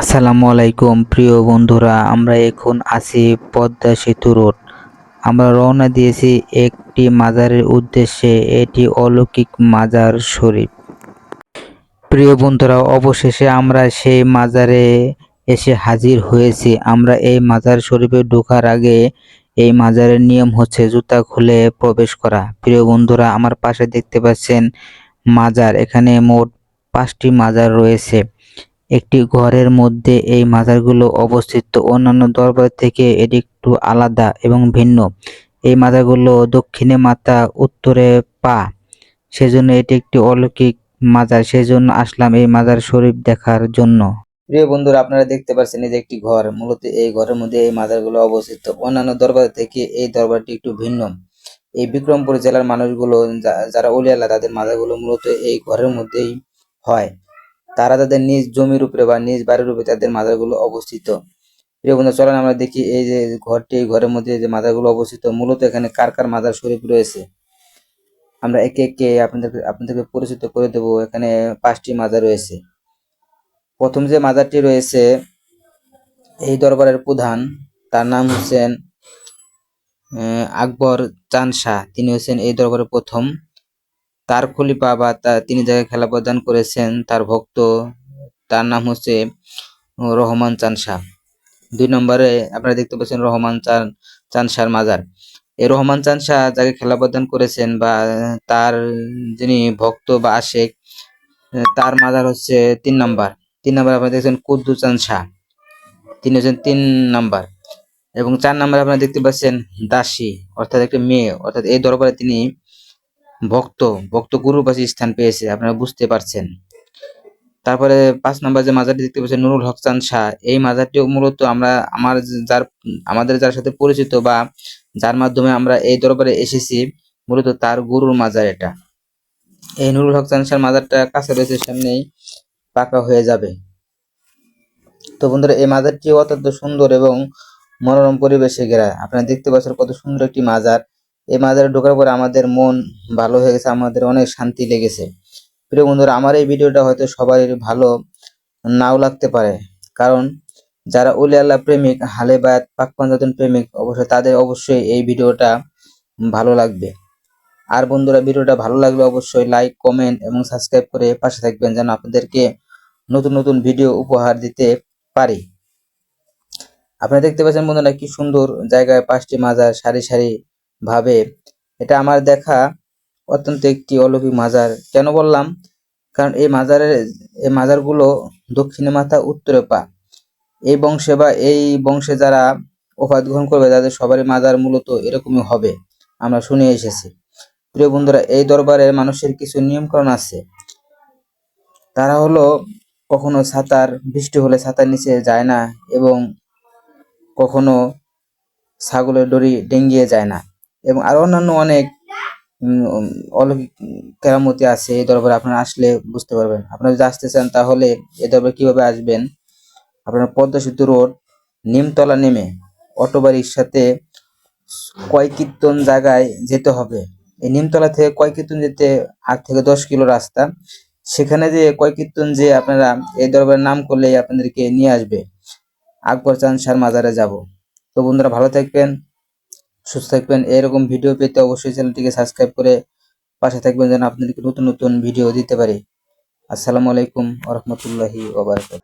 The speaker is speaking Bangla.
আসসালামু আলাইকুম, প্রিয় বন্ধুরা, আমরা এখন আছি পদ্মা সেতু রোড। আমরা রওনা দিয়েছি একটি মাজারের উদ্দেশ্যে, এটি অলৌকিক মাজার শরীফ। প্রিয় বন্ধুরা, অবশেষে আমরা সেই মাজারে এসে হাজির হয়েছি। আমরা এই মাজার শরীফে ঢোকার আগে এই মাজারের নিয়ম হচ্ছে জুতা খুলে প্রবেশ করা। প্রিয় বন্ধুরা, আমার পাশে দেখতে পাচ্ছেন মাজার। এখানে মোট পাঁচটি মাজার রয়েছে। একটি ঘরের মধ্যে এই মাজারগুলো অবস্থিত। অন্যান্য দরবার থেকে এটি একটু আলাদা এবং ভিন্ন। এই মাজারগুলো দক্ষিণে মাথা, উত্তরে পা। সেজন্য এটি একটি অলৌকিক মাজার। সেজন্য আসলাম এই মাজার শরীফ দেখার জন্য। প্রিয় বন্ধুরা, আপনারা দেখতে পাচ্ছেন এই যে একটি ঘর। মূলত এই ঘরের মধ্যে এই মাজারগুলো অবস্থিত। অন্যান্য দরবার থেকে এই দরবারটি একটু ভিন্ন। এই বিক্রমপুর জেলার মানুষগুলো যারা অলিয়ালা তাদের মাজারগুলো মূলত এই ঘরের মধ্যেই হয়। তারা তাদের নিজ জমির উপরে বা নিজ বাড়ির উপরে তাদের মাজারগুলো অবস্থিত। প্রিয় বন্ধু চলেন আমরা দেখি এই যে ঘরটি, এই ঘরের মধ্যে যে মাজারগুলো অবস্থিত, মূলত এখানে কার কার মাজার শরীফ রয়েছে? আমরা একে একে আপনাদের আপনাদেরকে পরিচিত করে দেব। এখানে পাঁচটি মাজার রয়েছে। প্রথম যে মাজারটি রয়েছে, এই দরবারের প্রধান, তার নাম হচ্ছেন আকবর চান শাহ। তিনি হচ্ছেন এই দরবারের প্রথম তার খলিফা বা তিনি যাকে খেলা প্রদান করেছেন, তার ভক্ত, তার নাম হচ্ছে রহমান চান শাহ। দুই নম্বরে আপনারা দেখতে পাচ্ছেন রহমান চান চান মাজার। এই রহমান চান শাহ যাকে খেলা প্রদান করেছেন বা তার যিনি ভক্ত বা আশেক, তার মাজার হচ্ছে তিন নাম্বার। তিন নাম্বার আপনারা দেখছেন কুদ্দু চান শাহ। তিনি হচ্ছেন তিন নাম্বার। এবং চার নাম্বার আপনারা দেখতে পাচ্ছেন দাসী, অর্থাৎ একটা মেয়ে, অর্থাৎ এই দরবারে তিনি ভক্ত ভক্ত গুরুর পাশে স্থান পেয়েছে, আপনারা বুঝতে পারছেন। তারপরে পাঁচ নম্বর যে মাজারটি দেখতে পাচ্ছেন, নুরুল হক চান শাহ, এই মাজারটিও মূলত আমরা আমার যার, আমাদের যার সাথে পরিচিত বা যার মাধ্যমে আমরা এই দরবারে এসেছি, মূলত তার গুরুর মাজার এটা। এই নুরুল হক চান শাহর মাজারটা কাছে রয়েছে, সামনেই পাকা হয়ে যাবে। তো বন্ধুরা, এই মাজারটি অত্যন্ত সুন্দর এবং মনোরম পরিবেশে ঘেরা। আপনারা দেখতে পাচ্ছেন কত সুন্দর একটি মাজার। এই মাজারে ঢোকার পরে আমাদের মন ভালো হয়ে গেছে, আমাদের অনেক শান্তি লেগেছে। প্রিয় বন্ধুরা, আমার এই ভিডিওটা হয়তো সবাই ভালো নাও লাগতে পারে। কারণ যারা উলি আল্লাহ প্রেমিক, হালে বায়াত, পাক পাঞ্জাতন প্রেমিক, অবশ্যই তাদের অবশ্যই এই ভিডিওটা ভালো লাগবে। আর বন্ধুরা, ভিডিওটা ভালো লাগলে অবশ্যই লাইক কমেন্ট এবং সাবস্ক্রাইব করে পাশে থাকবেন যেন আপনাদেরকে নতুন নতুন ভিডিও উপহার দিতে পারি। আপনারা দেখতে পাচ্ছেন বন্ধুরা, কি সুন্দর জায়গায় পাঁচটি মাজার, সারি সারি ভাবে, এটা আমার দেখা অত্যন্ত একটি অলৌকিক মাজার। কেন বললাম? কারণ এই মাজারের, এই মাজারগুলো দক্ষিণে মাথা, উত্তরে পা। এই বংশে বা এই বংশে যারা ওফাত গ্রহণ করবে, তাদের সবারই মাজার মূলত এরকমই হবে। আমরা শুনে এসেছি। প্রিয় বন্ধুরা, এই দরবারের মানুষের কিছু নিয়মকানুন আছে। তারা হলো কখনো ছাতার, বৃষ্টি হলে ছাতার নিচে যায় না এবং কখনো ছাগলের দড়ি ডেঙ্গিয়ে যায় না। এবং আরও অন্যান্য অনেক উম, অলৌকিক কেরামতি আছে এই দরবারে আপনারা আসলে বুঝতে পারবেন। আপনারা যদি আসতে চান তাহলে এই দরবারে কীভাবে আসবেন? আপনারা পদ্মা সেতু রোড নিমতলা নেমে অটো বা রিক্সাতে কয় কীর্তন জায়গায় যেতে হবে। এই নিমতলা থেকে কয় কীর্তন যেতে আট থেকে দশ কিলো রাস্তা। সেখানে যে কয় কীর্তন যে আপনারা এই দরবারের নাম করলেই আপনাদেরকে নিয়ে আসবে। আকবর চান সার মাজারে যাব। তো বন্ধুরা ভালো থাকবেন। সুস্থ থাকবেন। এরকম ভিডিও পেতে অবশ্যই চ্যানেলটিকে সাবস্ক্রাইব করে পাশে থাকবেন যেন আপনাদেরকে নতুন নতুন ভিডিও দিতে পারি। আসসালামু আলাইকুম ওরহমতুল্লাহি ওবারাকাতুহু